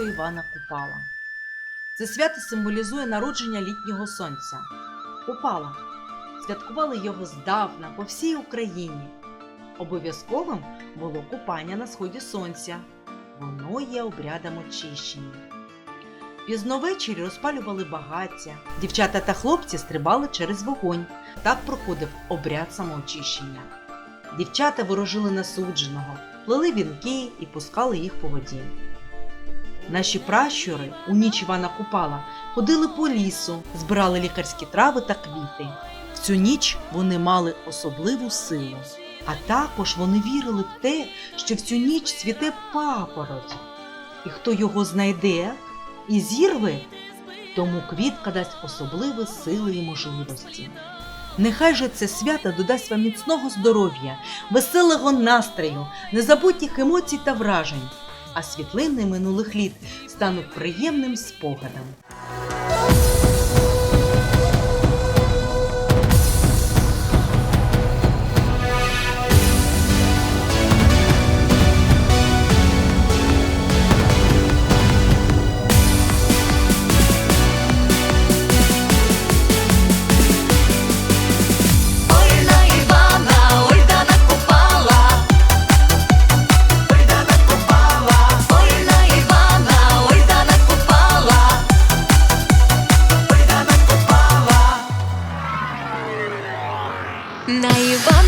свято Івана Купала. Це свято символізує народження літнього сонця. Купала. Святкували його здавна по всій Україні. Обов'язковим було купання на сході сонця. Воно є обрядом очищення. Пізно розпалювали багаття. Дівчата та хлопці стрибали через вогонь. Так проходив обряд самоочищення. Дівчата ворожили насудженого, плели вінки і пускали їх по воді. Наші пращури у ніч Івана Купала ходили по лісу, збирали лікарські трави та квіти. В цю ніч вони мали особливу силу, а також вони вірили в те, що в цю ніч цвіте папороть. І хто його знайде і зірве, тому квітка дасть особливі сили і можливості. Нехай же це свято додасть вам міцного здоров'я, веселого настрою, незабутніх емоцій та вражень, а світлини минулих літ стануть приємним спогадом. На Івана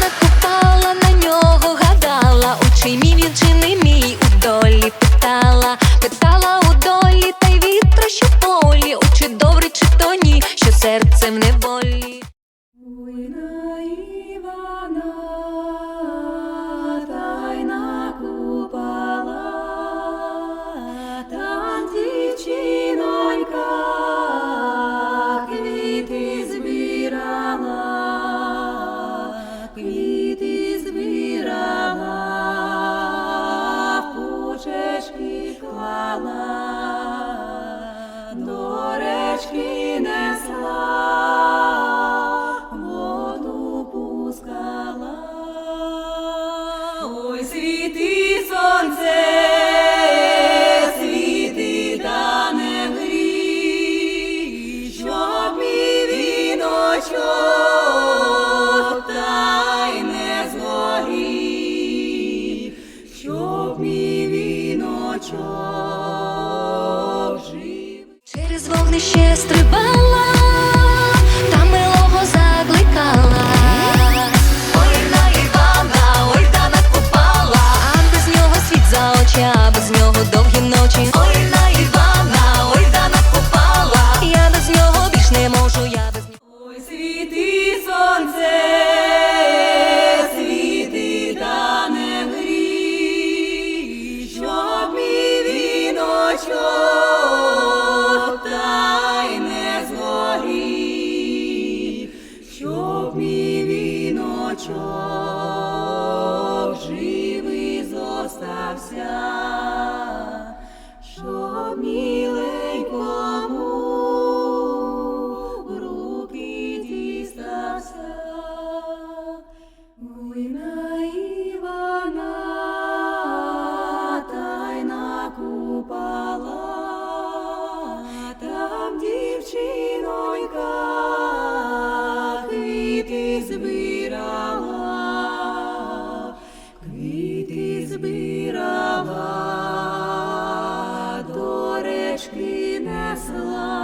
Вогнище стрибала, живий castle on